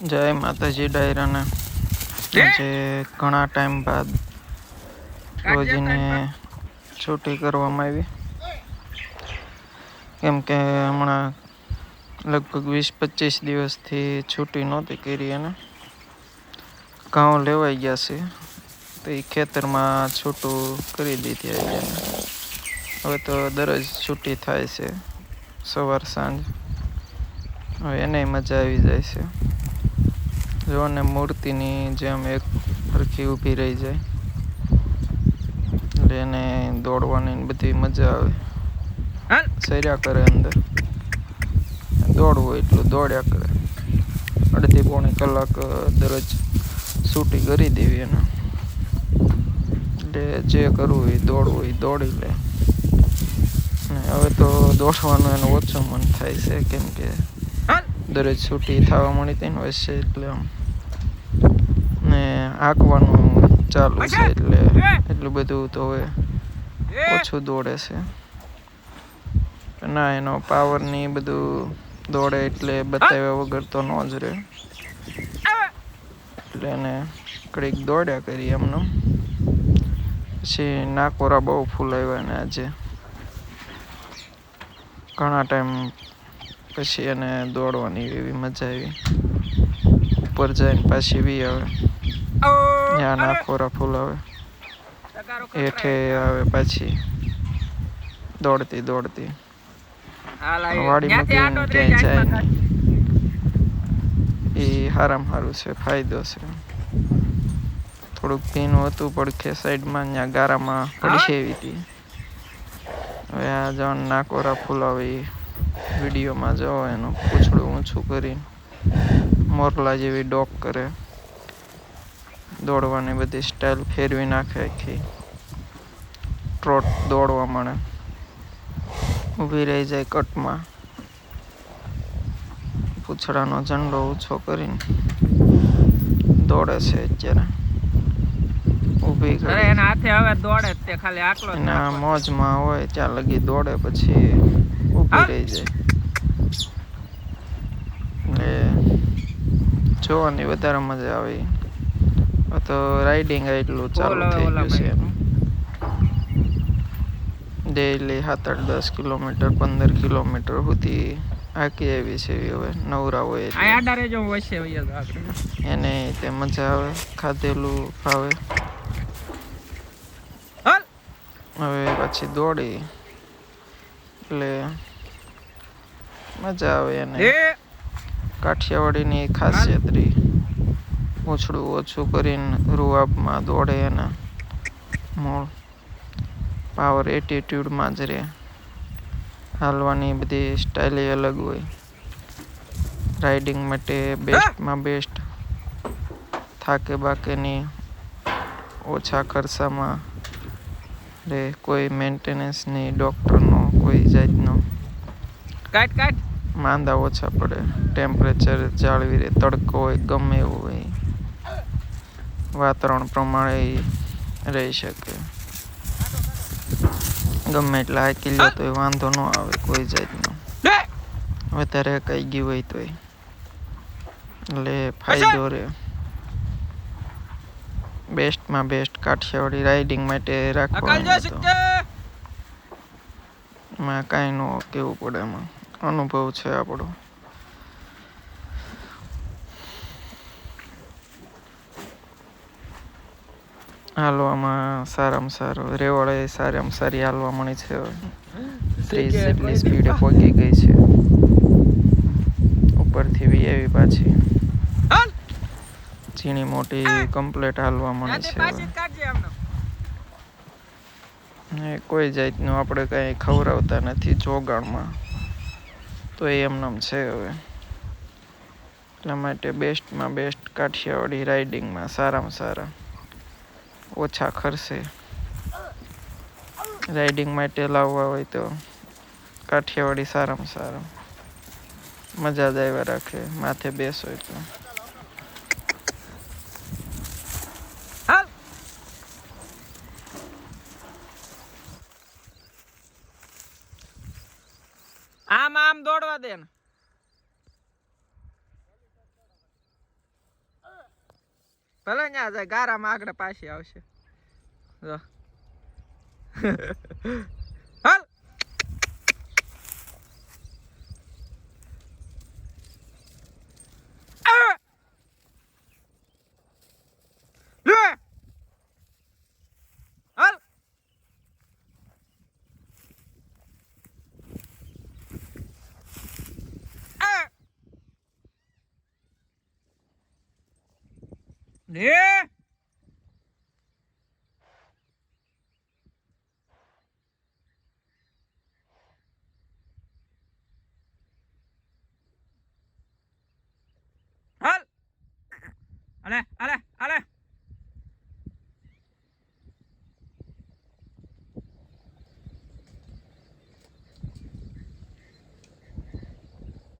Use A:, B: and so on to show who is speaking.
A: જય માતાજી ડાયરાને. આજે ઘણા ટાઈમ બાદ રોજીને છૂટી કરવામાં આવી. કેમ કે હમણાં લગભગ વીસ પચીસ દિવસથી છૂટી નહોતી કરી એને. ઘઉં લેવાઈ ગયા છે તો એ ખેતરમાં છૂટું કરી દીધી આજે એને. હવે તો દરરોજ છૂટી થાય છે સવાર સાંજ. હવે એને મજા આવી જાય છે. જો ને મૂર્તિની જેમ એક સરખી ઊભી રહી જાય. એટલે એને દોડવાની બધી મજા આવે. સર્યા કરે અંદર. દોડવું એટલું દોડ્યા કરે. અડધી પોણી કલાક દરરોજ છૂટી કરી દેવી એને. એટલે જે કરવું હોય દોડવું એ દોડી લે. હવે તો દોડવાનું એનું ઓછું મન થાય છે કેમ કે
B: હાલ.
A: દરરોજ છૂટી થવા મળી હતી ને વચ્ચે એટલે આમ. ને હાંકવાનું ચાલુ છે એટલે એટલું બધું તો હવે ઓછું દોડે છે. ના એનો પાવરની બધું દોડે એટલે બતાવ્યા વગર તો ન જ રહે. એટલે એને કડીક દોડ્યા કરી એમનો. પછી નાકોરા બહુ ફૂલાવ્યા ને આજે. ઘણા ટાઈમ પછી એને દોડવાની એવી મજા આવી. ઉપર જઈને પાછી બી આવે. ત્યાં નાખોરા ફૂલાવે હેઠે આવે પાછી. દોડતી દોડતી. વાડી મૂકીને ક્યાંય જાય નહીં એ હારામ સારું છે ફાયદો છે. થોડુંક ભીનું હતું પડખે સાઈડમાં ત્યાં ગારામાં પડી એવી હતી હવે આ જવાનું નાકોરા ફૂલાવે એ વિડીયોમાં જો એનું પૂછડું ઊંચું કરીને મોરલા જેવી ડોક કરે. દોડવાની બધી સ્ટાઇલ ફેરવી નાખે આખી ટ્રોટ દોડવા મળે. ઊભી રહી જાય કટમાં. પૂછડાનો ઝંડો ઓછો કરીને દોડે છે અત્યારે. ઊભી કરે
B: એના હાથે હવે દોડે તે ખાલી આટલો જ
A: મોજમાં હોય ત્યાં લગી દોડે પછી ઊભી રહી જાય. એટલે જોવાની વધારે મજા આવે. તો રાઇડિંગ એટલું ચાલુ થઈ ગયું છે. એનું. ડેઈલી સાત આઠ દસ કિલોમીટર પંદર કિલોમીટર સુધી હાકી આવી છે હવે. નવરા હોય. એને તે મજા આવે. ખાધેલું
B: ફાવે.
A: હવે પછી દોડી. એટલે મજા આવે એને. કાઠિયાવાડીની ખાસિયત રહી. પૂંછડું ઓછું કરીને રૂઆબમાં દોડે અને મૂળ પાવર એટીટ્યુડમાં જ રહે. હાલવાની બધી સ્ટાઇલ અલગ હોય. રાઇડિંગ માટે બેસ્ટમાં બેસ્ટ થાકે બાકેની ઓછા ખર્ચામાં રે કોઈ મેન્ટેનન્સની ડૉક્ટરનો કોઈ જાતનો.
B: કાટ કાટ.
A: માંદા ઓછા પડે. ટેમ્પરેચર જાળવી રહે. તડકો હોય ગમે એવું હોય. વાતાવરણ પ્રમાણે રહી શકે. ગમે એટલા હાકી લો તો વાંધો ન આવે કોઈ જાતનો. વધારે કઈ ગયું હોય તોય. એટલે ફાયદો રહે બેસ્ટમાં બેસ્ટ કાઠિયાવાડી રાઇડિંગ માટે રાખવાનું હોય એમાં કાંઈ ન કેવું પડે એમાં. અનુભવ છે આપણો. હાલવામાં સારામાં સારું. રેવાળે સારામાં સારી હાલવા મળી છે. ત્રીસ જેટલી સ્પીડે પહોંચી ગઈ છે. ઉપરથી વી આવી પાછી. ઝીણી મોટી કમ્પ્લેટ હાલવા મળી છે. ને કોઈ જાતનું આપણે કાંઈ ખવડાવતા નથી જોગાણમાં તો એ એમનામ છે હવે. એટલા માટે બેસ્ટમાં બેસ્ટ કાઠિયાવાડી રાઇડિંગમાં સારામાં સારા. ઓછા ખર્ચે. રાઇડિંગ માટે લાવવા હોય તો કાઠિયાવાડી સારામાં સારા. મજા જ આવ્યા રાખે, માથે બેસો તો.
B: હાલ. આમ આમ દોડવા દે ને.
A: ભલે ત્યાં જાય ગારામાં આગળ પાછી આવશે. જો
B: હાલ આ! લે! હાલ આ! લે હાલ. અલે અલે.